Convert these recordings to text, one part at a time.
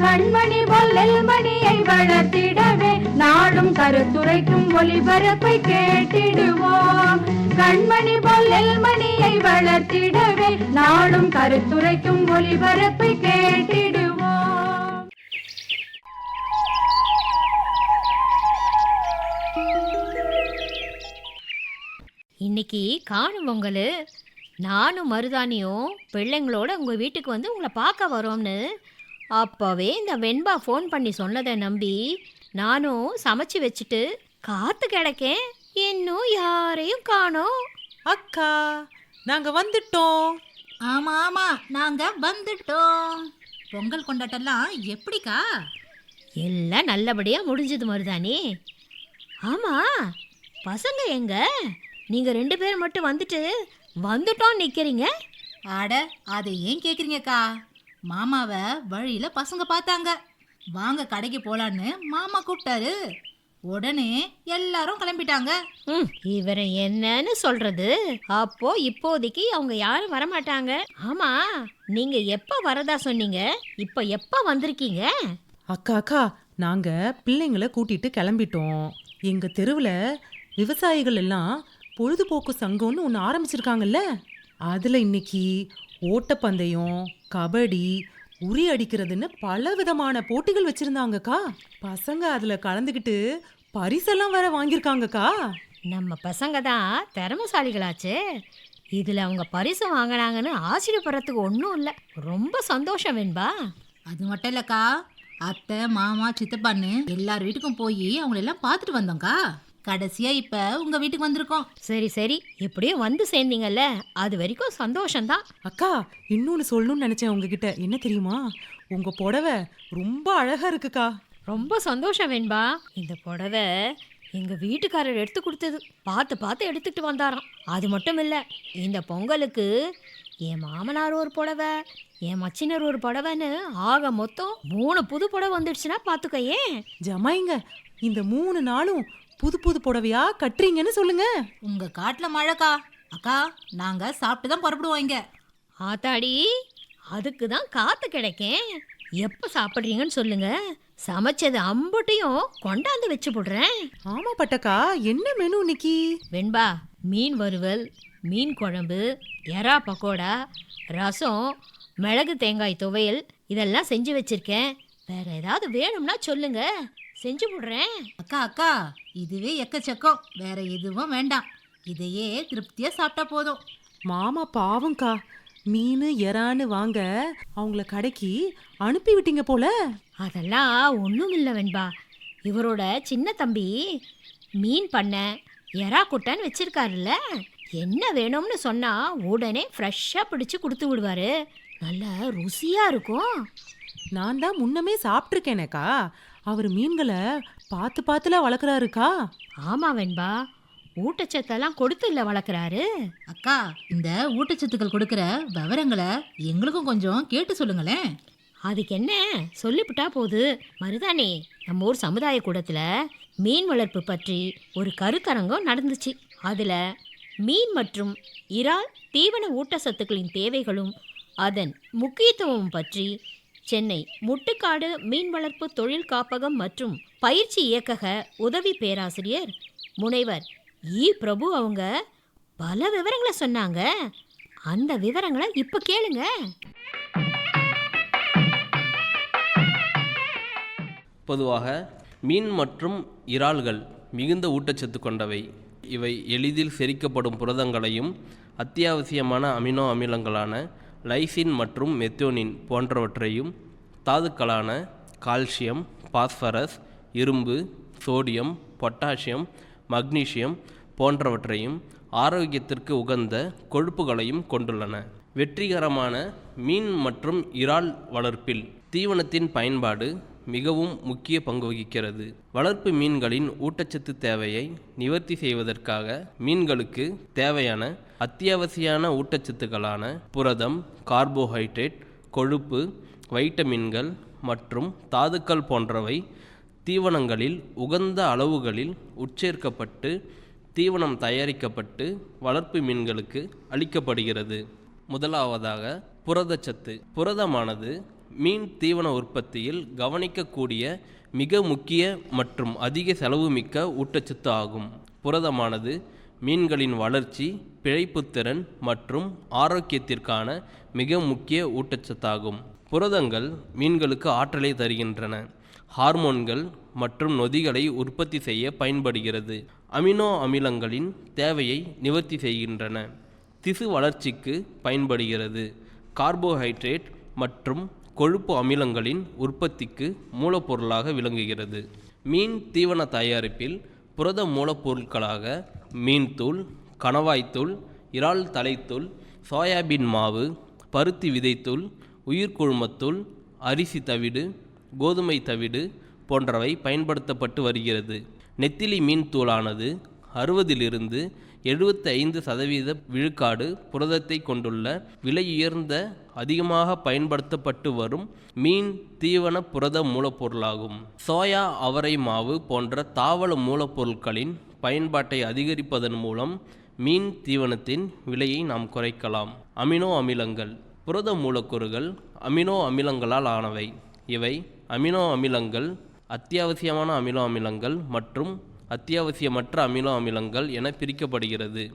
கண்மணி பொல்லில் மணியை வளர்த்திடவே நாடும் கருத்துரைக்கும் ஒளிபரப்பை கேட்டிடுவோம். கண்மணி பொல்லில் மணியை வளர்த்திடவே நாடும் கருத்துரைக்கும் ஒளிபரப்பை கேட்டிடுவோம். இன்னைக்கு காணும் பொங்கல். நானும் மருதானியும் பிள்ளைங்களோட உங்கள் வீட்டுக்கு வந்து உங்களை பார்க்க வரோம்னு அப்போவே இந்த வெண்பா ஃபோன் பண்ணி சொன்னதை நம்பி நானும் சமைச்சு வச்சுட்டு காத்து கிடக்கேன். இன்னும் யாரையும் காணோம். அக்கா நாங்க வந்துட்டோம். ஆமா ஆமா நாங்க வந்துட்டோம். பொங்கல் கொண்டாட்டம்லாம் எப்படிக்கா? எல்லாம் நல்லபடியாக முடிஞ்சது மருதானி ஆமாம் பசங்க எங்க? நீங்கள் ரெண்டு பேர் மட்டும் வந்துட்டு வந்துட்டோம் நிற்கிறீங்க அட அதை ஏன் கேக்குறீங்கக்கா? மாமாவை வழியில பசங்க பார்த்தாங்க. வாங்க கடைக்கு போலான்னு மாமா கூப்பிட்டாரு. உடனே எல்லாரும் கிளம்பிட்டாங்க. ம் இவரை என்னன்னு சொல்றது? அப்போ இப்போதைக்கு அவங்க யாரும் வரமாட்டாங்க. ஆமா நீங்க எப்ப வரதா சொன்னீங்க? இப்ப எப்ப வந்திருக்கீங்க? அக்கா அக்கா நாங்க பிள்ளைங்களை கூட்டிட்டு கிளம்பிட்டோம். எங்க தெருவுல விவசாயிகள் எல்லாம் பொழுதுபோக்கு சங்கம்னு ஒன்று ஆரம்பிச்சிருக்காங்கல்ல? அதுல இன்னைக்கு ஓட்டப்பந்தயம் கபடி உரி அடிக்கிறதுன்னு பல விதமான போட்டிகள் வச்சிருந்தாங்கக்கா. பசங்க அதுல கலந்துக்கிட்டு பரிசெல்லாம் வேற வாங்கியிருக்காங்கக்கா. நம்ம பசங்க தான் திறமசாலிகளாச்சே. இதுல அவங்க பரிசு வாங்கினாங்கன்னு ஆச்சரியப்படுறதுக்கு ஒன்றும் இல்லை. ரொம்ப சந்தோஷம் வெண்பா. அது மட்டும் இல்லக்கா அத்தை மாமா சித்தப்பான்னு எல்லார் வீட்டுக்கும் போய் அவங்கள எல்லாம் பார்த்துட்டு வந்தோம்க்கா. கடைசியா இப்ப உங்க வீட்டுக்கு வந்திருக்கோம். சரி சரி. எப்படியோ வந்து சேர்ந்தீங்கல்ல. அது வரைக்கும் சந்தோஷம்தான். அக்கா இன்னொன்னு சொல்லணும்னு நினைச்சேன் உங்ககிட்ட. என்ன தெரியுமா? உங்க புடவை ரொம்ப அழகா இருக்குக்கா. ரொம்ப சந்தோஷம் வேண்பா. இந்த புடவை எங்க வீட்டுக்காரர் எடுத்து கொடுத்தது. பார்த்து பார்த்து எடுத்துட்டு வந்தாராம். அது மட்டும் இல்ல இந்த பொங்கலுக்கு என் மாமனார் ஒரு புடவை என் மச்சினர் ஒரு புடவைன்னு ஆக மொத்தம் மூணு புது புடவை வந்துடுச்சுன்னா பார்த்துக்கயே ஜமாயிங்க. இந்த மூணு நாளும் புது புது புடவையா கட்டுறீங்கன்னு சொல்லுங்க. உங்க காட்டுல மழைக்கா. அக்கா நாங்க சாப்பிட்டு தான் புறப்படுவோம் இங்க. ஆத்தாடி அதுக்கு தான் காத்து கிடைக்கேன். எப்போ சாப்பிட்றீங்கன்னு சொல்லுங்க. சமைச்சது அம்புட்டையும் கொண்டாந்து வச்சு போடுறேன். ஆமா பட்டக்கா என்ன மெனு இன்னைக்கு? வெண்பா மீன் வறுவல் மீன் குழம்பு எறா பக்கோடா ரசம் மிளகு தேங்காய் துவையல் இதெல்லாம் செஞ்சு வச்சிருக்கேன். வேற ஏதாவது வேணும்னா சொல்லுங்க. செஞ்சு போடுறேன். அக்கா அக்கா இதுவே எக்கச்சக்கம். வேற எதுவும் வேண்டாம். இதையே திருப்தியா சாப்பிட்டா போதும். மாமா பாவம்க்கா. மீன் எறான்னு வாங்க. அவங்கள கடைக்கு அனுப்பி விட்டீங்க போல. அதெல்லாம் ஒன்றும் இல்லை வெண்பா. இவரோட சின்ன தம்பி மீன் பண்ண எறா குட்டான்னு வச்சிருக்காருல்ல. என்ன வேணும்னு சொன்னா உடனே ஃப்ரெஷ்ஷாக பிடிச்சு கொடுத்து விடுவாரு. நல்ல ருசியா இருக்கும். நான் தான் முன்னமே சாப்பிட்ருக்கேனேக்கா அவர் மீன்களை பார்த்து பார்த்துல வளர்க்குறாருக்கா ஆமா வெண்பா. ஊட்டச்சத்தெல்லாம் கொடுத்து இல்லை வளர்க்குறாரு அக்கா இந்த ஊட்டச்சத்துக்கள் கொடுக்கிற விவரங்களை எங்களுக்கும் கொஞ்சம் கேட்டு சொல்லுங்களேன். அதுக்கு என்ன? சொல்லிவிட்டா போது. மருதானே நம்ம ஊர் சமுதாய கூடத்தில் மீன் வளர்ப்பு பற்றி ஒரு கருத்தரங்கம் நடந்துச்சு. அதில் மீன் மற்றும் இறால் தீவன ஊட்டச்சத்துக்களின் தேவைகளும் அதன் முக்கியத்துவம் பற்றி சென்னை முட்டுக்காடு மீன் வளர்ப்பு தொழில் காப்பகம் மற்றும் பயிற்சி இயக்கக உதவி பேராசிரியர் முனைவர் இ. பிரபு அவங்க பல விவரங்களை சொன்னாங்க. அந்த விவரங்களை இப்போ கேளுங்க. பொதுவாக மீன் மற்றும் இறால்கள் மிகுந்த ஊட்டச்சத்து கொண்டவை. இவை எளிதில் செரிக்கப்படும் புரதங்களையும் அத்தியாவசியமான அமினோ அமிலங்களான லைசின் மற்றும் மெத்தோனின் போன்றவற்றையும் தாதுக்களான கால்சியம் பாஸ்பரஸ் இரும்பு சோடியம் பொட்டாசியம் மக்னீசியம் போன்றவற்றையும் ஆரோக்கியத்திற்கு உகந்த கொழுப்புகளையும் கொண்டுள்ளன. வெற்றிகரமான மீன் மற்றும் இறால் வளர்ப்பில் தீவனத்தின் பயன்பாடு மிகவும் முக்கிய பங்கு வகிக்கிறது. வளர்ப்பு மீன்களின் ஊட்டச்சத்து தேவையை நிவர்த்தி செய்வதற்காக மீன்களுக்கு தேவையான அத்தியாவசியான ஊட்டச்சத்துக்களான புரதம் கார்போஹைட்ரேட் கொழுப்பு வைட்டமின்கள் மற்றும் தாதுக்கள் போன்றவை தீவனங்களில் உகந்த அளவுகளில் உட்சேர்க்கப்பட்டு தீவனம் தயாரிக்கப்பட்டு வளர்ப்பு மீன்களுக்கு அளிக்கப்படுகிறது. முதலாவதாக புரதச்சத்து. புரதமானது மீன் தீவன உற்பத்தியில் கவனிக்கக்கூடிய மிக முக்கிய மற்றும் அதிக செலவுமிக்க ஊட்டச்சத்து ஆகும். புரதமானது மீன்களின் வளர்ச்சி பிழைப்புத்திறன் மற்றும் ஆரோக்கியத்திற்கான மிக முக்கிய ஊட்டச்சத்தாகும். புரதங்கள் மீன்களுக்கு ஆற்றலை தருகின்றன. ஹார்மோன்கள் மற்றும் நொதிகளை உற்பத்தி செய்ய பயன்படுகிறது. அமினோ அமிலங்களின் தேவையை நிவர்த்தி செய்கின்றன. திசு வளர்ச்சிக்கு பயன்படுகிறது. கார்போஹைட்ரேட் மற்றும் கொழுப்பு அமிலங்களின் உற்பத்திக்கு மூலப்பொருளாக விளங்குகிறது. மீன் தீவன தயாரிப்பில் புரத மூலப்பொருட்களாக மீன்தூள் கணவாய்த்தூள் இறால் தலைத்தூள் சோயாபீன் மாவு பருத்தி விதைத்தூள் உயிர்க்குழுமத்தூள் அரிசி தவிடு கோதுமை தவிடு போன்றவை பயன்படுத்தப்பட்டு வருகிறது. நெத்திலி மீன் தூளானது அறுபதிலிருந்து எழுபத்தி ஐந்து சதவீத விழுக்காடு புரதத்தை கொண்டுள்ள விலையுயர்ந்த அதிகமாக பயன்படுத்தப்பட்டு வரும் மீன் தீவன புரத மூலப்பொருளாகும். சோயா அவரை மாவு போன்ற தாவல மூலப்பொருட்களின் பயன்பாட்டை அதிகரிப்பதன் மூலம் மீன் தீவனத்தின் விலையை நாம் குறைக்கலாம். அமினோ அமிலங்கள். புரத மூலக்கூறுகள் அமினோ அமிலங்களால் ஆனவை. இவை அமினோ அமிலங்கள் அத்தியாவசியமான அமினோ அமிலங்கள் மற்றும் அத்தியாவசியமற்ற அமினோ அமிலங்கள் என பிரிக்கப்படுகிறது.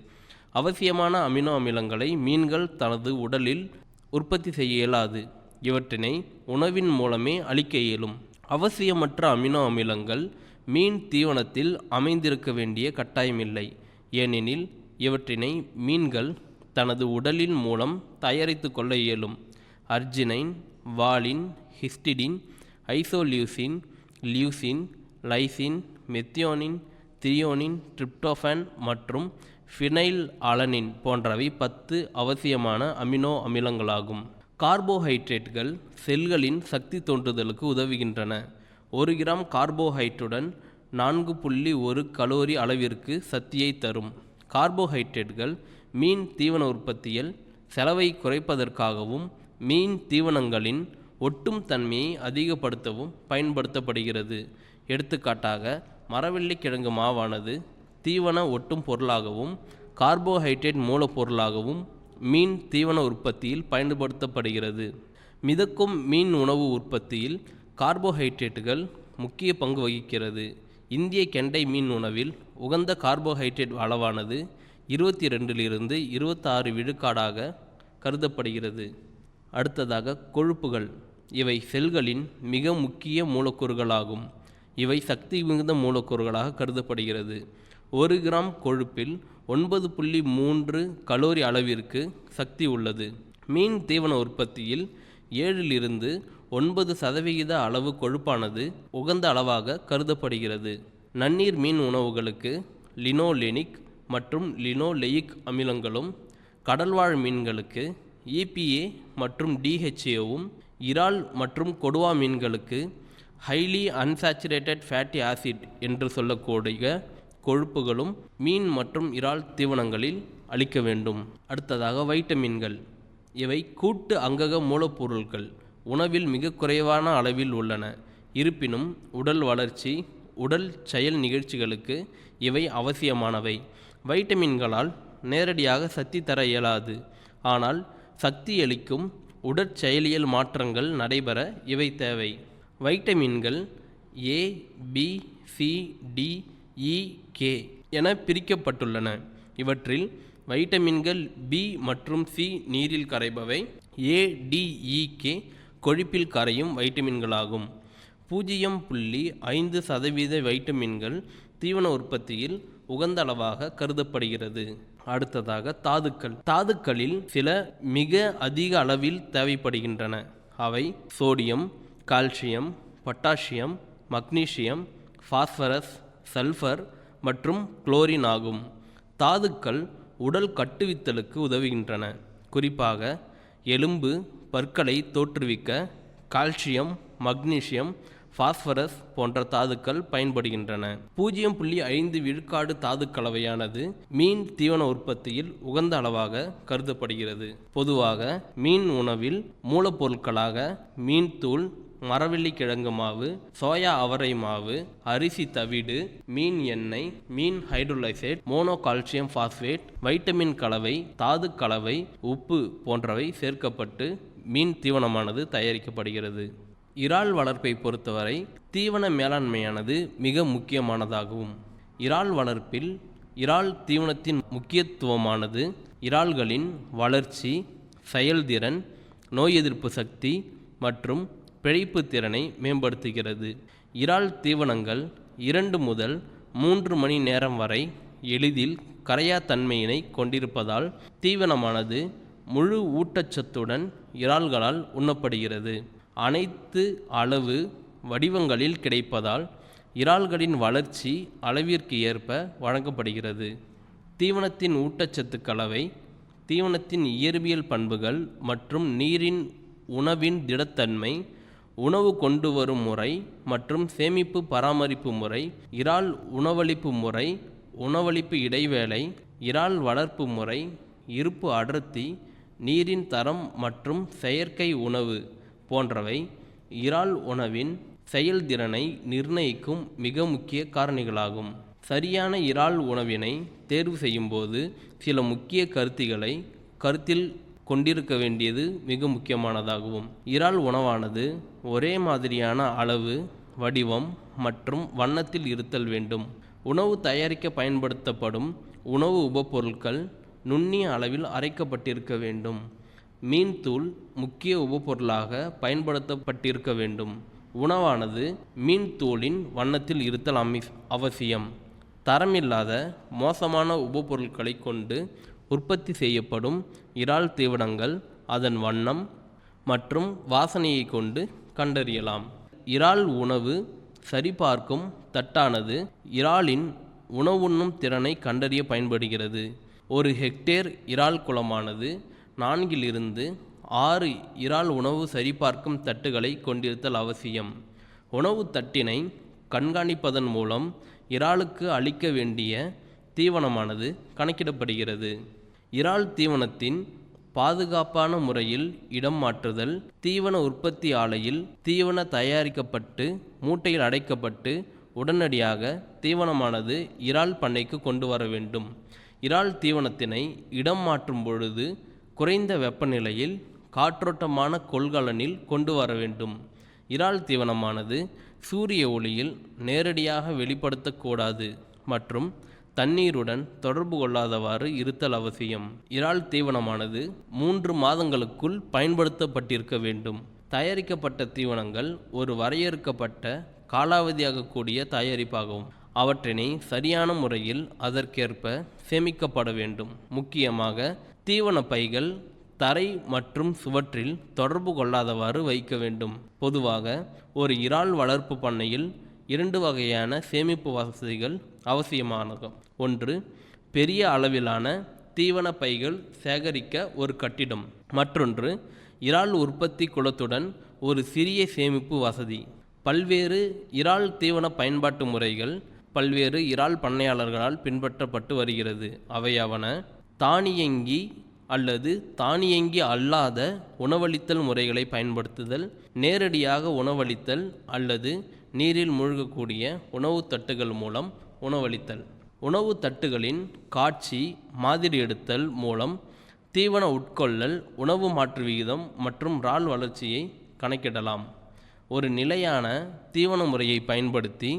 அவசியமான அமினோ அமிலங்களை மீன்கள் தனது உடலில் உற்பத்தி செய்ய இயலாது. இவற்றினை உணவின் மூலமே அளிக்க இயலும். அவசியமற்ற அமினோ அமிலங்கள் மீன் தீவனத்தில் அமைந்திருக்க வேண்டிய கட்டாயமில்லை. ஏனெனில் இவற்றினை மீன்கள் தனது உடலின் மூலம் தயாரித்து கொள்ள இயலும். Arginine valine histidine isoleucine leucine lysine methionine threonine tryptophan மற்றும் ஃபினைல் அலனின் போன்றவை பத்து அவசியமான அமினோ அமிலங்களாகும். கார்போஹைட்ரேட்டுகள் செல்களின் சக்தி தோன்றுதலுக்கு உதவுகின்றன. ஒரு கிராம் கார்போஹைட்ருடன் நான்கு புள்ளி ஒரு கலோரி அளவிற்கு சக்தியை தரும். கார்போஹைட்ரேட்டுகள் மீன் தீவன உற்பத்தியில் செலவை குறைப்பதற்காகவும் மீன் தீவனங்களின் ஒட்டும் தன்மையை அதிகப்படுத்தவும் பயன்படுத்தப்படுகிறது. எடுத்துக்காட்டாக மரவள்ளிக்கிழங்கு மாவானது தீவன ஒட்டும் பொருளாகவும் கார்போஹைட்ரேட் மூலப்பொருளாகவும் மீன் தீவன உற்பத்தியில் பயன்படுத்தப்படுகிறது. மிதக்கும் மீன் உணவு உற்பத்தியில் கார்போஹைட்ரேட்டுகள் முக்கிய பங்கு வகிக்கிறது. இந்திய கெண்டை மீன் உணவில் உகந்த கார்போஹைட்ரேட் அளவானது இருபத்தி ரெண்டிலிருந்து இருபத்தாறு விழுக்காடாக கருதப்படுகிறது. அடுத்ததாக கொழுப்புகள். இவை செல்களின் மிக முக்கிய மூலக்கூறுகளாகும். இவை சக்தி மிகுந்த மூலக்கூறுகளாக கருதப்படுகிறது. ஒரு கிராம் கொழுப்பில் ஒன்பது புள்ளி மூன்று கலோரி அளவிற்கு சக்தி உள்ளது. மீன் தீவன உற்பத்தியில் ஏழிலிருந்து ஒன்பது சதவிகித அளவு கொழுப்பானது உகந்த அளவாக கருதப்படுகிறது. நன்னீர் மீன் உணவுகளுக்கு லினோலெனிக் மற்றும் லினோலெயிக் அமிலங்களும் கடல்வாழ் மீன்களுக்கு இபிஏ மற்றும் டிஹெச்ஏவும் இறால் மற்றும் கொடுவா மீன்களுக்கு ஹைலி அன்சாச்சுரேட்டட் ஃபேட்டி ஆசிட் என்று சொல்லக்கூடிய கொழுப்புகளும் மீன் மற்றும் இறால் தீவனங்களில் அளிக்க வேண்டும். அடுத்ததாக வைட்டமின்கள் இவை கூட்டு அங்கக மூலப்பொருட்கள் உணவில் மிக குறைவான அளவில் உள்ளன. இருப்பினும் உடல் வளர்ச்சி உடல் செயல் நிகழ்ச்சிகளுக்கு இவை அவசியமானவை. வைட்டமின்களால் நேரடியாக சக்தி தர இயலாது. ஆனால் சக்தியளிக்கும் உடற்செயலியல் மாற்றங்கள் நடைபெற இவை தேவை. வைட்டமின்கள் A B C D E K என பிரிக்கப்பட்டுள்ளன. இவற்றில் வைட்டமின்கள் பி மற்றும் சி நீரில் கரைபவை ஏ டி இ கே கொழுப்பில் கரையும் வைட்டமின்களாகும். பூஜ்ஜியம் புள்ளி ஐந்து சதவீத வைட்டமின்கள் தீவன உற்பத்தியில் உகந்த அளவாக கருதப்படுகிறது. அடுத்ததாக தாதுக்கள். தாதுக்களில் சில மிக அதிக அளவில் தேவைப்படுகின்றன. அவை sodium calcium potassium magnesium phosphorus sulphur மற்றும் குளோரின் ஆகும். தாதுக்கள் உடல் கட்டுவித்தலுக்கு உதவுகின்றன. குறிப்பாக எலும்பு பற்களை தோற்றுவிக்க கால்சியம் மக்னீசியம் பாஸ்பரஸ் போன்ற தாதுக்கள் பயன்படுகின்றன. பூஜ்ஜியம் புள்ளி ஐந்து விழுக்காடு தாது கலவையானது மீன் தீவன உற்பத்தியில் உகந்த அளவாக கருதப்படுகிறது. பொதுவாக மீன் உணவில் மூலப்பொருட்களாக மீன் தூள் மரவள்ளி கிழங்கு மாவு சோயா அவரை மாவு அரிசி தவிடு மீன் எண்ணெய் மீன் hydrolysate mono calcium phosphate vitamin கலவை தாது கலவை உப்பு போன்றவை சேர்க்கப்பட்டு மீன் தீவனமானது தயாரிக்கப்படுகிறது. இறால் வளர்ப்பை பொறுத்தவரை தீவன மேலாண்மையானது மிக முக்கியமானதாகும். இறால் வளர்ப்பில் இறால் தீவனத்தின் முக்கியத்துவமானது இறால்களின் வளர்ச்சி செயல்திறன் நோய் எதிர்ப்பு சக்தி மற்றும் பிழைப்பு திறனை மேம்படுத்துகிறது. இறால் தீவனங்கள் இரண்டு முதல் மூன்று மணி நேரம் வரை எளிதில் கரையா தன்மையினை கொண்டிருப்பதால் தீவனமானது முழு ஊட்டச்சத்துடன் இறால்களால் உண்ணப்படுகிறது. அனைத்து அளவு வடிவங்களில் கிடைப்பதால் இறால்களின் வளர்ச்சி அளவிற்கு ஏற்ப வழங்கப்படுகிறது. தீவனத்தின் ஊட்டச்சத்து கலவை தீவனத்தின் இயற்பியல் பண்புகள் மற்றும் நீரின் உணவின் திடத்தன்மை உணவு கொண்டு வரும் முறை மற்றும் சேமிப்பு பராமரிப்பு முறை இறால் உணவளிப்பு முறை உணவளிப்பு இடைவேளை இறால் வளர்ப்பு முறை இருப்பு அடர்த்தி நீரின் தரம் மற்றும் செயற்கை உணவு போன்றவை இறால் உணவின் செயல்திறனை நிர்ணயிக்கும் மிக முக்கிய காரணிகளாகும். சரியான இறால் உணவினை தேர்வு செய்யும்போது சில முக்கிய கருத்திகளை கருத்தில் கொண்டிருக்க வேண்டியது மிக முக்கியமானதாகவும் இறால் உணவானது ஒரே மாதிரியான அளவு வடிவம் மற்றும் வண்ணத்தில் இருத்தல் வேண்டும். உணவு தயாரிக்க பயன்படுத்தப்படும் உணவு உபப்பொருட்கள் நுண்ணிய அளவில் அரைக்கப்பட்டிருக்க வேண்டும். மீன் தூள் முக்கிய உபப்பொருளாக பயன்படுத்தப்பட்டிருக்க வேண்டும். உணவானது மீன் தூளின் வண்ணத்தில் இருத்தல் அமி அவசியம். தரமில்லாத மோசமான உபப்பொருட்களை கொண்டு உற்பத்தி செய்யப்படும் இறால் தீவனங்கள் அதன் வண்ணம் மற்றும் வாசனையை கொண்டு கண்டறியலாம். இறால் உணவு சரிபார்க்கும் தட்டானது இறாலின் உணவுண்ணும் திறனை கண்டறிய பயன்படுகிறது. ஒரு ஹெக்டேர் இறால் குளமானது நான்கிலிருந்து ஆறு இறால் உணவு சரிபார்க்கும் தட்டுகளை கொண்டிருத்தல் அவசியம். உணவு தட்டினை கண்காணிப்பதன் மூலம் இறாலுக்கு அளிக்க வேண்டிய தீவனமானது கணக்கிடப்படுகிறது. இறால் தீவனத்தின் பாதுகாப்பான முறையில் இடம் மாற்றுதல் தீவன உற்பத்தி ஆலையில் தீவன தயாரிக்கப்பட்டு மூட்டையில் அடைக்கப்பட்டு உடனடியாக தீவனமானது இறால் பண்ணைக்கு கொண்டு வர வேண்டும். இறால் தீவனத்தினை இடம் மாற்றும் பொழுது குறைந்த வெப்பநிலையில் காற்றோட்டமான கொள்கலனில் கொண்டு வர வேண்டும். இறால் தீவனமானது சூரிய ஒளியில் நேரடியாக வெளிப்படுத்தக்கூடாது மற்றும் தண்ணீருடன் தொடர்பு கொள்ளாதவாறு இருத்தல் அவசியம். இறால் தீவனமானது மூன்று மாதங்களுக்குள் பயன்படுத்தப்பட்டிருக்க வேண்டும். தயாரிக்கப்பட்ட தீவனங்கள் ஒரு வரையறுக்கப்பட்ட காலாவதியாகக்கூடிய தயாரிப்பாகும். அவற்றினை சரியான முறையில் அதற்கேற்ப சேமிக்கப்பட வேண்டும். முக்கியமாக தீவன பைகள் தரை மற்றும் சுவற்றில் தொடர்பு கொள்ளாதவாறு வைக்க வேண்டும். பொதுவாக ஒரு இறால் வளர்ப்பு பண்ணையில் இரண்டு வகையான சேமிப்பு வசதிகள் அவசியமானது. ஒன்று பெரிய அளவிலான தீவன பைகள் சேகரிக்க ஒரு கட்டிடம். மற்றொன்று இறால் உற்பத்தி குளத்துடன் ஒரு சிறிய சேமிப்பு வசதி. பல்வேறு இறால் தீவன பயன்பாட்டு முறைகள் பல்வேறு இறால் பண்ணையாளர்களால் பின்பற்றப்பட்டு வருகிறது. அவையாவன தானியங்கி அல்லது தானியங்கி அல்லாத உணவளித்தல் முறைகளை பயன்படுத்துதல் நேரடியாக உணவளித்தல் அல்லது நீரில் மூழ்கக்கூடிய உணவு தட்டுகள் மூலம் உணவளித்தல். உணவு தட்டுகளின் காட்சி மாதிரி எடுத்தல் மூலம் தீவன உட்கொள்ளல் உணவு மாற்று விகிதம் மற்றும் இறால் வளர்ச்சியை கணக்கிடலாம். ஒரு நிலையான தீவன முறையை பயன்படுத்தி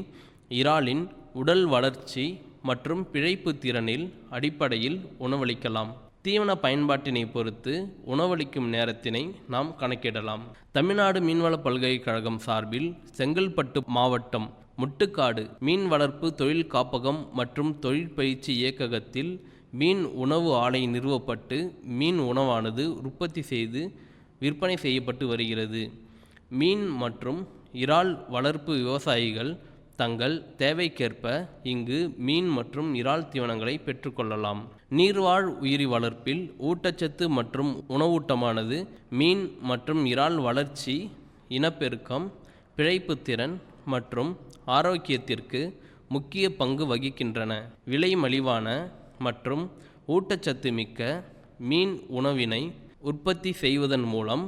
இறாலின் உடல் வளர்ச்சி மற்றும் பிழைப்பு திறனில் அடிப்படையில் உணவளிக்கலாம். தீவன பயன்பாட்டினை பொறுத்து உணவளிக்கும் நேரத்தினை நாம் கணக்கிடலாம். தமிழ்நாடு மீன்வள பல்கலைக்கழகம் சார்பில் செங்கல்பட்டு மாவட்டம் முட்டுக்காடு மீன் வளர்ப்பு தொழில் காப்பகம் மற்றும் தொழிற்பயிற்சி இயக்ககத்தில் மீன் உணவு ஆலை நிறுவப்பட்டு மீன் உணவானது உற்பத்தி செய்து விற்பனை செய்யப்பட்டு வருகிறது. மீன் மற்றும் இறால் வளர்ப்பு விவசாயிகள் தங்கள் தேவைக்கேற்ப இங்கு மீன் மற்றும் இறால் தீவனங்களை பெற்றுக்கொள்ளலாம். நீர்வாழ் உயிரி வளர்ப்பில் ஊட்டச்சத்து மற்றும் உணவூட்டமானது மீன் மற்றும் இறால் வளர்ச்சி இனப்பெருக்கம் பிழைப்புத்திறன் மற்றும் ஆரோக்கியத்திற்கு முக்கிய பங்கு வகிக்கின்றன. விலை மலிவான மற்றும் ஊட்டச்சத்து மிக்க மீன் உணவினை உற்பத்தி செய்வதன் மூலம்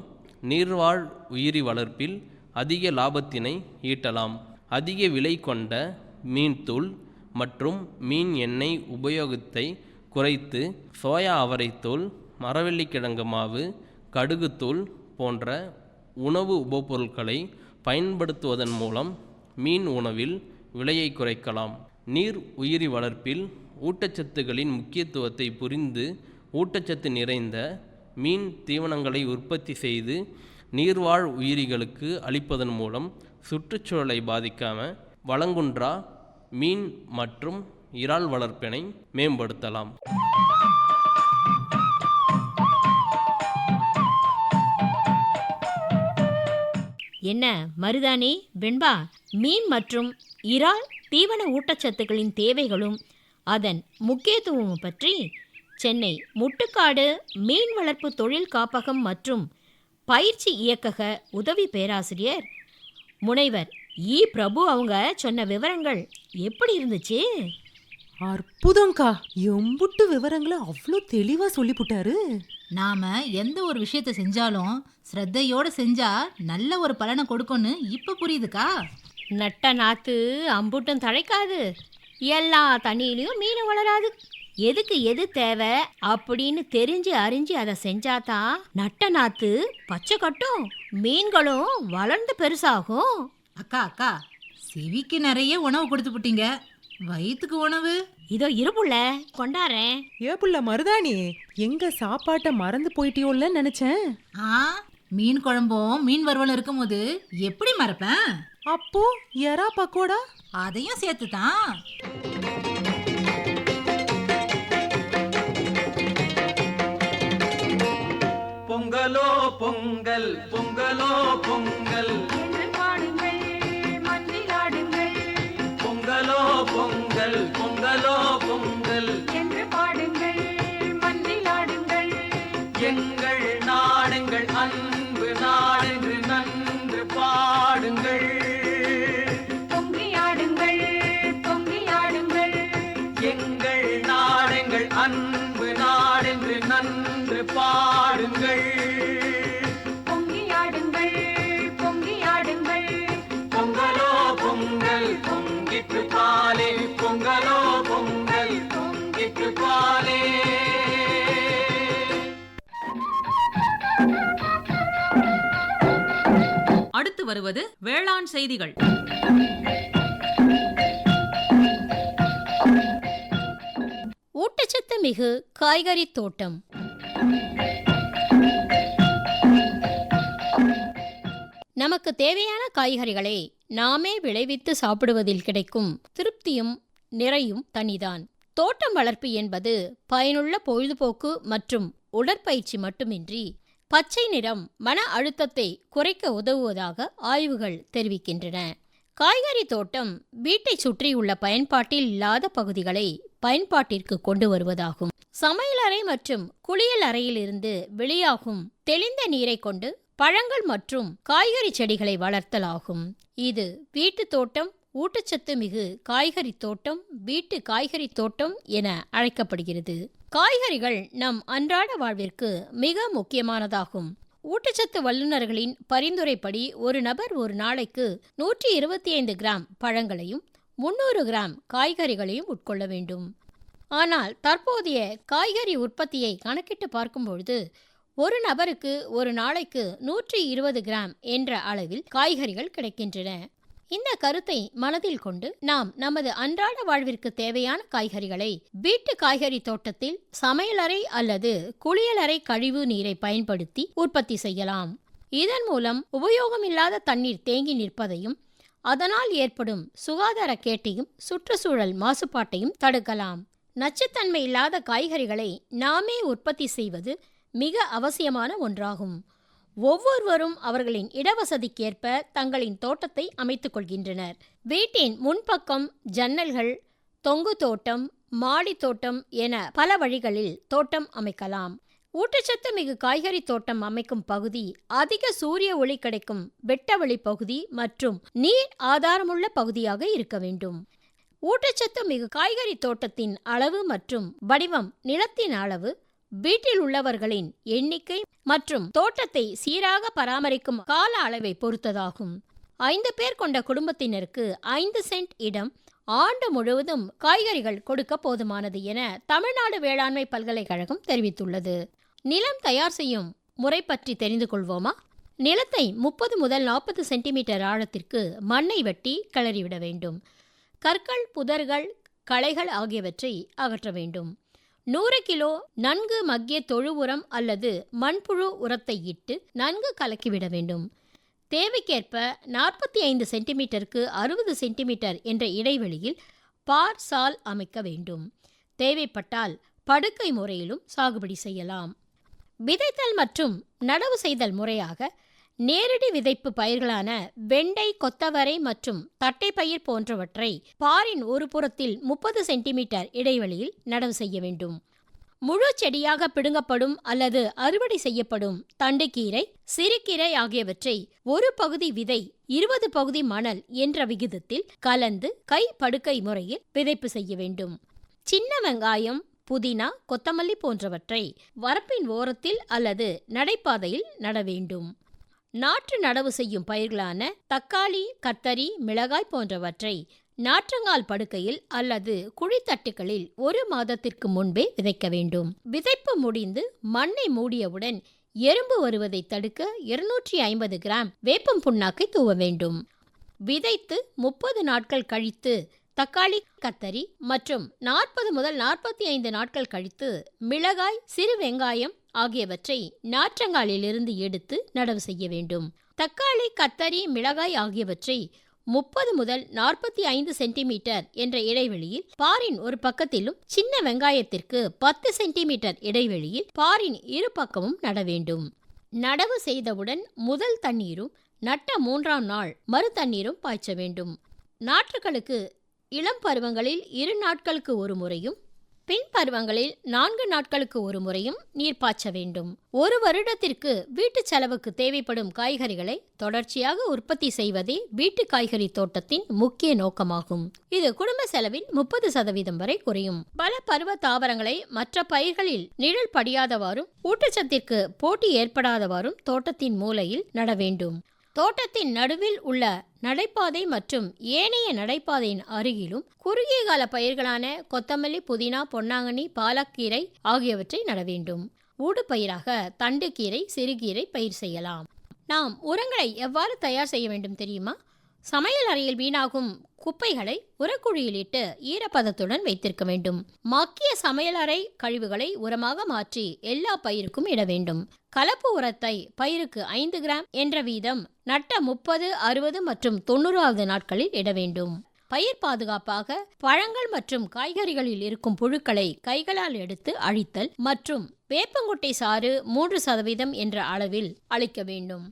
நீர்வாழ் உயிரி வளர்ப்பில் அதிக லாபத்தினை ஈட்டலாம். அதிக விலை கொண்ட மீன்தூள் மற்றும் மீன் எண்ணெய் உபயோகத்தை குறைத்து சோயா அவரைத்தூள் மரவள்ளிக்கிழங்கு மாவு கடுகுத்தூள் போன்ற உணவு உபப்பொருட்களை பயன்படுத்துவதன் மூலம் மீன் உணவில் விலையை குறைக்கலாம். நீர் உயிரி வளர்ப்பில் ஊட்டச்சத்துகளின் முக்கியத்துவத்தை புரிந்து ஊட்டச்சத்து நிறைந்த மீன் தீவனங்களை உற்பத்தி செய்து நீர்வாழ் உயிரிகளுக்கு அளிப்பதன் மூலம் சுற்றுச்சூழலை பாதிக்காம வளங்குன்றா மீன் மற்றும் இறால் வளர்ப்பினை மேம்படுத்தலாம். என்ன மருதானி வெண்பா மீன் மற்றும் இறால் தீவன ஊட்டச்சத்துக்களின் தேவைகளும் அதன் முக்கியத்துவமும் பற்றி சென்னை முட்டுக்காடு மீன் வளர்ப்பு தொழில் காப்பகம் மற்றும் பயிற்சி இயக்கக உதவி பேராசிரியர் முனைவர் இ பிரபு அவங்க சொன்ன விவரங்கள் எப்படி இருந்துச்சு? அற்புதம்க்கா. எம்புட்டு விவரங்களை அவ்வளோ தெளிவா சொல்லிப்புட்டாரு. நாம எந்த ஒரு விஷயத்தை செஞ்சாலும் ஸ்ரத்தையோட செஞ்சா நல்ல ஒரு பலனை கொடுக்கும்னு இப்ப புரியுதுக்கா? நட்ட நாத்து அம்புட்டும் தழைக்காது. எல்லா தண்ணியிலையும் மீன் வளராது. எதுக்கு எது தேவை அப்படின்னு தெரிஞ்சு அறிஞ்சு அதை செஞ்சாதான் நட்ட நாத்து பச்சை கட்டும் மீன்களும் வளர்ந்து பெருசாகும். அக்கா அக்கா செவிக்கு நிறைய உணவு கொடுத்து புட்டீங்க. வயிற்றுக்கு உணவு? இதோ இருப்புல கொண்டாரேன் ஏ புள்ள மருதாணி எங்க சாப்பாட்டை மறந்து போயிட்டியோல்ல நினைச்சேன். ஆ மீன் குழம்பும் மீன் வறுவலும் இருக்கும்போது எப்படி மறப்பேன்? அப்போ எறா பக்கோடா? அதையும் சேர்த்து தான் பொங்கலோ பொங்கல் பொங்கலோ. பாடுங்கள் மன்றிலாடுங்கள் பொங்கலோ பொங்கல் பொங்கலோ பொங்கல். என்று பாடுங்கள் மன்றிலாடுங்கள் எங்கள் நாடுங்கள் அன்பு நாடென்று நன்று பாடுங்கள். பொங்கியாடுங்கள் பொங்கியாடுங்கள் எங்கள் நாடுங்கள் அன்பு நாடென்று நன்று பாடுங்கள். வருவது வேளாண் செய்திகள். ஊட்டச்சத்து மிகு காய்கறி தோட்டம். நமக்கு தேவையான காய்கறிகளை நாமே விளைவித்து சாப்பிடுவதில் கிடைக்கும் திருப்தியும் நிறையும் தனிதான். தோட்டம் வளர்ப்பு என்பது பயனுள்ள பொழுதுபோக்கு மற்றும் உடற்பயிற்சி மட்டுமின்றி பச்சை நிறம் மன அழுத்தத்தை குறைக்க உதவுவதாக ஆய்வுகள் தெரிவிக்கின்றன. காய்கறி தோட்டம் வீட்டை சுற்றியுள்ள பயன்பாட்டில் இல்லாத பகுதிகளை பயன்பாட்டிற்கு கொண்டு வருவதாகும். சமையலறை மற்றும் குளியல் அறையிலிருந்து வெளியாகும் தெளிந்த நீரை கொண்டு பழங்கள் மற்றும் காய்கறி செடிகளை வளர்த்தலாகும். இது வீட்டு தோட்டம் ஊட்டச்சத்து மிகு காய்கறி தோட்டம் வீட்டு காய்கறி தோட்டம் என அழைக்கப்படுகிறது. காய்கறிகள் நம் அன்றாட வாழ்விற்கு மிக முக்கியமானதாகும். ஊட்டச்சத்து வல்லுநர்களின் பரிந்துரைப்படி ஒரு நபர் ஒரு நாளைக்கு நூற்றி இருபத்தி ஐந்து கிராம் பழங்களையும் முன்னூறு கிராம் காய்கறிகளையும் உட்கொள்ள வேண்டும். ஆனால் தற்போதைய காய்கறி உற்பத்தியை கணக்கிட்டு பார்க்கும்பொழுது ஒரு நபருக்கு ஒரு நாளைக்கு நூற்றி இருபது கிராம் என்ற அளவில் காய்கறிகள் கிடைக்கின்றன. இந்த கருத்தை மனதில் கொண்டு நாம் நமது அன்றாட வாழ்விற்கு தேவையான காய்கறிகளை வீட்டு காய்கறி தோட்டத்தில் சமையலறை அல்லது குளியலறை கழிவு நீரை பயன்படுத்தி உற்பத்தி செய்யலாம். இதன் மூலம் உபயோகமில்லாத தண்ணீர் தேங்கி நிற்பதையும் அதனால் ஏற்படும் சுகாதார கேட்டையும் சுற்றுச்சூழல் மாசுபாட்டையும் தடுக்கலாம். நச்சுத்தன்மை இல்லாத காய்கறிகளை நாமே உற்பத்தி செய்வது மிக அவசியமான ஒன்றாகும். ஒவ்வொருவரும் அவர்களின் இடவசதிக்கேற்ப தங்களின் தோட்டத்தை அமைத்துக் கொள்கின்றனர். வீட்டின் முன்பக்கம் ஜன்னல்கள் தொங்கு தோட்டம் மாடி தோட்டம் என பல வழிகளில் தோட்டம் அமைக்கலாம். ஊட்டச்சத்து மிகு காய்கறி தோட்டம் அமைக்கும் பகுதி அதிக சூரிய ஒளி கிடைக்கும் வெட்டவெளி பகுதி மற்றும் நீர் ஆதாரமுள்ள பகுதியாக இருக்க வேண்டும். ஊட்டச்சத்து மிகு காய்கறி தோட்டத்தின் அளவு மற்றும் வடிவம் நிலத்தின் அளவு வீட்டில் உள்ளவர்களின் எண்ணிக்கை மற்றும் தோட்டத்தை சீராக பராமரிக்கும் கால அளவை பொறுத்ததாகும். ஐந்து பேர் கொண்ட குடும்பத்தினருக்கு ஐந்து சென்ட் இடம் ஆண்டு முழுவதும் காய்கறிகள் கொடுக்க போதுமானது என தமிழ்நாடு வேளாண்மை பல்கலைக்கழகம் தெரிவித்துள்ளது. நிலம் தயார் செய்யும் முறை பற்றி தெரிந்து கொள்வோமா? நிலத்தை முப்பது முதல் நாற்பது சென்டிமீட்டர் ஆழத்திற்கு மண்ணை வெட்டி கிளறிவிட வேண்டும். கற்கள் புதர்கள் களைகள் ஆகியவற்றை அகற்ற வேண்டும். நூறு கிலோ நன்கு மக்கிய தொழு உரம் அல்லது மண்புழு உரத்தை இட்டு நன்கு கலக்கிவிட வேண்டும். தேவைக்கேற்ப நாற்பத்தி ஐந்து சென்டிமீட்டருக்கு அறுபது சென்டிமீட்டர் என்ற இடைவெளியில் பார் சால் அமைக்க வேண்டும். தேவைப்பட்டால் படுக்கை முறையிலும் சாகுபடி செய்யலாம். விதைத்தல் மற்றும் நடவு செய்தல் முறையாக நேரடி விதைப்பு பயிர்களான வெண்டை கொத்தவரை மற்றும் தட்டைப்பயிர் போன்றவற்றை பாரின் ஒரு புறத்தில் முப்பது சென்டிமீட்டர் இடைவெளியில் நடவு செய்ய வேண்டும். முழு செடியாக பிடுங்கப்படும் அல்லது அறுவடை செய்யப்படும் தண்டுக்கீரை சிறுகீரை ஆகியவற்றை ஒரு பகுதி விதை இருபது பகுதி மணல் என்ற விகிதத்தில் கலந்து கை படுக்கை முறையில் விதைப்பு செய்ய வேண்டும். சின்ன வெங்காயம் புதினா கொத்தமல்லி போன்றவற்றை வரப்பின் ஓரத்தில் அல்லது நடைபாதையில் நட வேண்டும். நாற்று நடவு செய்யும் பயிர்களான தக்காளி கத்தரி மிளகாய் போன்றவற்றை நாற்றங்கால் படுக்கையில் அல்லது குழித்தட்டுகளில் ஒரு மாதத்திற்கு முன்பே விதைக்க வேண்டும். விதைப்பு முடிந்து மண்ணை மூடியவுடன் எறும்பு வருவதை தடுக்க இருநூற்றி ஐம்பது கிராம் வேப்பம் புண்ணாக்கை தூவ வேண்டும். விதைத்து முப்பது நாட்கள் கழித்து தக்காளி கத்தரி மற்றும் நாற்பது முதல் நாற்பத்தி ஐந்து நாட்கள் கழித்து மிளகாய் சிறு வெங்காயம் ஆகியவற்றை நாற்றங்காலிலிருந்து எடுத்து நடவு செய்ய வேண்டும். தக்காளி கத்தரி மிளகாய் ஆகியவற்றை முப்பது முதல் நாற்பத்தி ஐந்து சென்டிமீட்டர் என்ற இடைவெளியில் பாரின் ஒரு பக்கத்திலும் சின்ன வெங்காயத்திற்கு பத்து சென்டிமீட்டர் இடைவெளியில் பாரின் இரு பக்கமும் நட வேண்டும். நடவு செய்தவுடன் முதல் தண்ணீரும் நட்ட மூன்றாம் நாள் மறு தண்ணீரும் பாய்ச்ச வேண்டும். நாற்றுகளுக்கு இளம் பருவங்களில் இரு நாட்களுக்கு ஒரு முறையும் பின் பருவங்களில் நான்கு நாட்களுக்கு ஒரு முறையும் நீர் பாய்ச்ச வேண்டும். ஒரு வருடத்திற்கு வீட்டு செலவுக்கு தேவைப்படும் காய்கறிகளை தொடர்ச்சியாக உற்பத்தி செய்வதே வீட்டு காய்கறி தோட்டத்தின் முக்கிய நோக்கமாகும். இது குடும்ப செலவில் முப்பது சதவீதம் வரை குறையும். பல பருவ தாவரங்களை மற்ற பயிர்களில் நிழல் படியாதவாறும் ஊட்டச்சத்திற்கு போட்டி ஏற்படாதவாறும் தோட்டத்தின் மூலையில் நட வேண்டும். தோட்டத்தின் நடுவில் உள்ள நடைபாதை மற்றும் ஏனைய நடைபாதையின் அருகிலும் குறுகிய கால பயிர்களான கொத்தமல்லி புதினா பொன்னாங்கண்ணி பாலக்கீரை ஆகியவற்றை நட வேண்டும். ஊடுபயிராக தண்டுக்கீரை சிறுகீரை பயிர் செய்யலாம். நாம் உரங்களை எவ்வாறு தயார் செய்ய வேண்டும் தெரியுமா? சமையல் அறையில் வீணாகும் குப்பைகளை உரக்குழியில் இட்டு ஈரப்பதத்துடன் வைத்திருக்க வேண்டும். மக்கிய சமையலறை கழிவுகளை உரமாக மாற்றி எல்லா பயிருக்கும் இட வேண்டும். கலப்பு உரத்தை பயிருக்கு ஐந்து கிராம் என்ற வீதம் நட்ட முப்பது அறுபது மற்றும் தொண்ணூறாவது நாட்களில் இட வேண்டும். பயிர் பாதுகாப்பாக பழங்கள் மற்றும் காய்கறிகளில் இருக்கும் புழுக்களை கைகளால் எடுத்து அழித்தல் மற்றும் வேப்பங்குட்டை சாறு மூன்று சதவீதம் என்ற அளவில் அளிக்க வேண்டும்.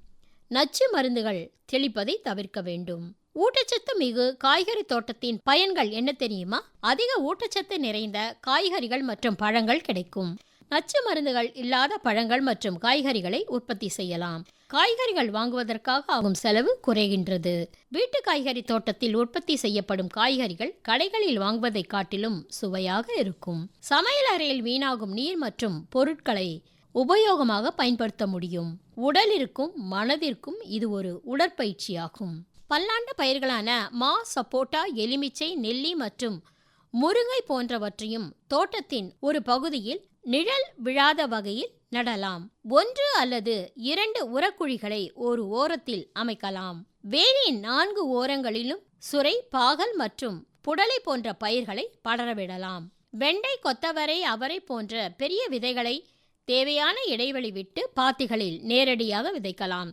நச்சு மருந்துகள் தெளிப்பதை தவிர்க்க வேண்டும். ஊட்டச்சத்து மிகு காய்கறி தோட்டத்தின் பயன்கள் என்ன தெரியுமா? அதிக ஊட்டச்சத்து நிறைந்த காய்கறிகள் மற்றும் பழங்கள் கிடைக்கும். நச்சு மருந்துகள் இல்லாத பழங்கள் மற்றும் காய்கறிகளை உற்பத்தி செய்யலாம். காய்கறிகள் வாங்குவதற்காக ஆகும் செலவு குறைகின்றது. வீட்டு காய்கறி தோட்டத்தில் உற்பத்தி செய்யப்படும் காய்கறிகள் கடைகளில் வாங்குவதை காட்டிலும் சுவையாக இருக்கும். சமையல் அறையில் வீணாகும் நீர் மற்றும் பொருட்களை உபயோகமாக பயன்படுத்த முடியும். உடலிற்கும் மனதிற்கும் இது ஒரு உடற்பயிற்சியாகும். பல்லாண்டு பயிர்களான மா சப்போட்டா எலுமிச்சை நெல்லி மற்றும் முருங்கை போன்றவற்றையும் தோட்டத்தின் ஒரு பகுதியில் நிழல் விழாத வகையில் நடலாம். ஒன்று அல்லது இரண்டு உரக்குழிகளை ஒரு ஓரத்தில் அமைக்கலாம். வேலியின் நான்கு ஓரங்களிலும் சுரை பாகல் மற்றும் புடலை போன்ற பயிர்களை படரவிடலாம். வெண்டை கொத்தவரை அவரை போன்ற பெரிய விதைகளை தேவையான இடைவெளி விட்டு பாத்திகளில் நேரடியாக விதைக்கலாம்.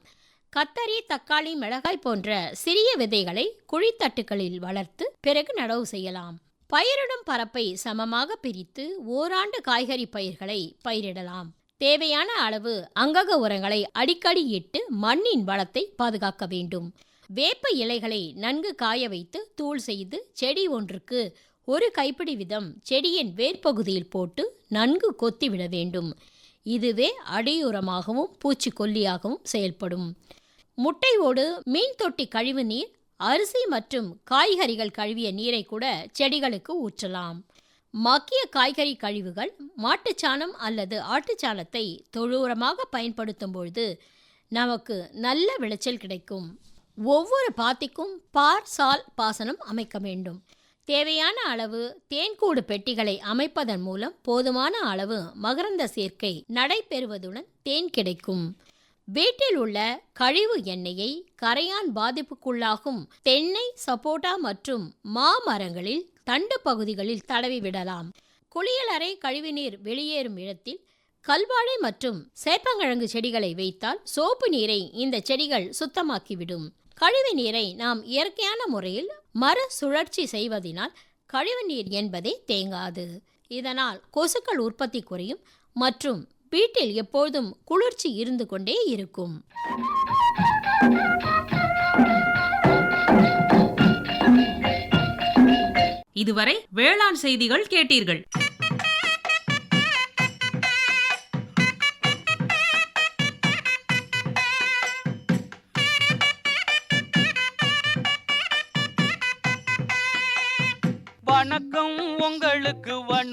கத்தரி தக்காளி மிளகாய் போன்ற சிறிய விதைகளை குழித்தட்டுகளில் வளர்த்து பிறகு நடவு செய்யலாம். பயிரிடும் பரப்பை சமமாக பிரித்து ஓராண்டு காய்கறி பயிர்களை பயிரிடலாம். தேவையான அளவு அங்கக உரங்களை அடிக்கடி இட்டு மண்ணின் வளத்தை பாதுகாக்க வேண்டும். வேப்ப இலைகளை நன்கு காய வைத்து தூள் செய்து செடி ஒன்றுக்கு ஒரு கைப்பிடி விதம் செடியின் வேர்ப்பகுதியில் போட்டு நன்கு கொத்திவிட வேண்டும். இதுவே அடியுரமாகவும் பூச்சிக்கொல்லியாகவும் செயல்படும். முட்டை ஓடு மீன் தொட்டி கழிவு நீர் அரிசி மற்றும் காய்கறிகள் கழுவிய நீரை கூட செடிகளுக்கு ஊற்றலாம். மக்கிய காய்கறி கழிவுகள் மாட்டுச்சாணம் அல்லது ஆட்டுச்சாணத்தை தொழு பயன்படுத்தும் பொழுது நமக்கு நல்ல விளைச்சல் கிடைக்கும். ஒவ்வொரு பாத்திக்கும் பார் சால் பாசனம் அமைக்க வேண்டும். தேவையான அளவு தேன்கூடு பெட்டிகளை அமைப்பதன் மூலம் போதுமான அளவு மகரந்த சேர்க்கை நடைபெறுவதுடன் தேன் கிடைக்கும். வீட்டில் உள்ள கழிவு எண்ணெயை கரையான் பாதிப்புக்குள்ளாகும் தென்னை சப்போட்டா மற்றும் மாமரங்களில் தண்டு பகுதிகளில் தடவி விடலாம். குளியலறை கழிவுநீர் வெளியேறும் இடத்தில் கல்வாழை மற்றும் சேப்பங்கிழங்கு செடிகளை வைத்தால் சோப்பு நீரை இந்த செடிகள் சுத்தமாக்கிவிடும். கழிவு நீரை நாம் இயற்கையான முறையில் மறு சுழற்சி செய்வதினால் கழிவு நீர் என்பதே தேங்காது. இதனால் கொசுக்கள் உற்பத்தி குறையும் மற்றும் வீட்டில் எப்போதும் குளிர்ச்சி இருந்து கொண்டே இருக்கும். இதுவரை வேளாண் செய்திகள் கேட்டீர்கள்.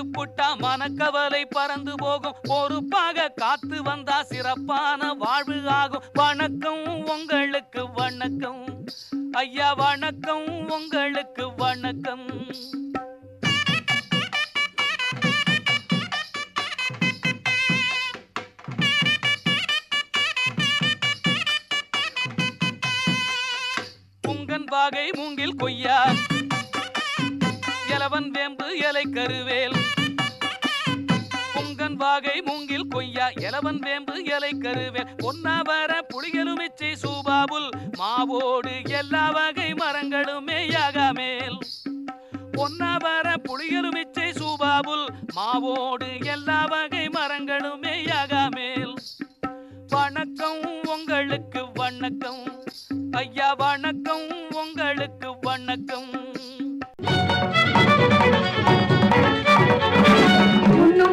மரக்கண்ணு புட்டா மனக்கவலை பறந்து போகும். பொறுப்பாக காத்து வந்தா சிறப்பான வாழ்வு ஆகும். வணக்கம் உங்களுக்கு வணக்கம். ஐயா வணக்கம் உங்களுக்கு வணக்கம். புங்கன் வாகை மூங்கில் கொய்யா. இலவன் வேம்பு இலை கருவேல். முருகன் வாகை மூங்கில் கொய்யா இளவன் வேம்பு எலை கருவேல் பொன்னாவர புளியலுமிச்சை சூபாபுல் மாவோடு எல்லா வகை மரங்களுமே யாகாமேல். பொன்னாவர புளியலுமிச்சை சூபாபுல் மாவோடு எல்லா வகை மரங்களுமே யாகாமேல். வணக்கம் உங்களுக்கு வணக்கம் ஐயா வணக்கம் உங்களுக்கு வணக்கம்.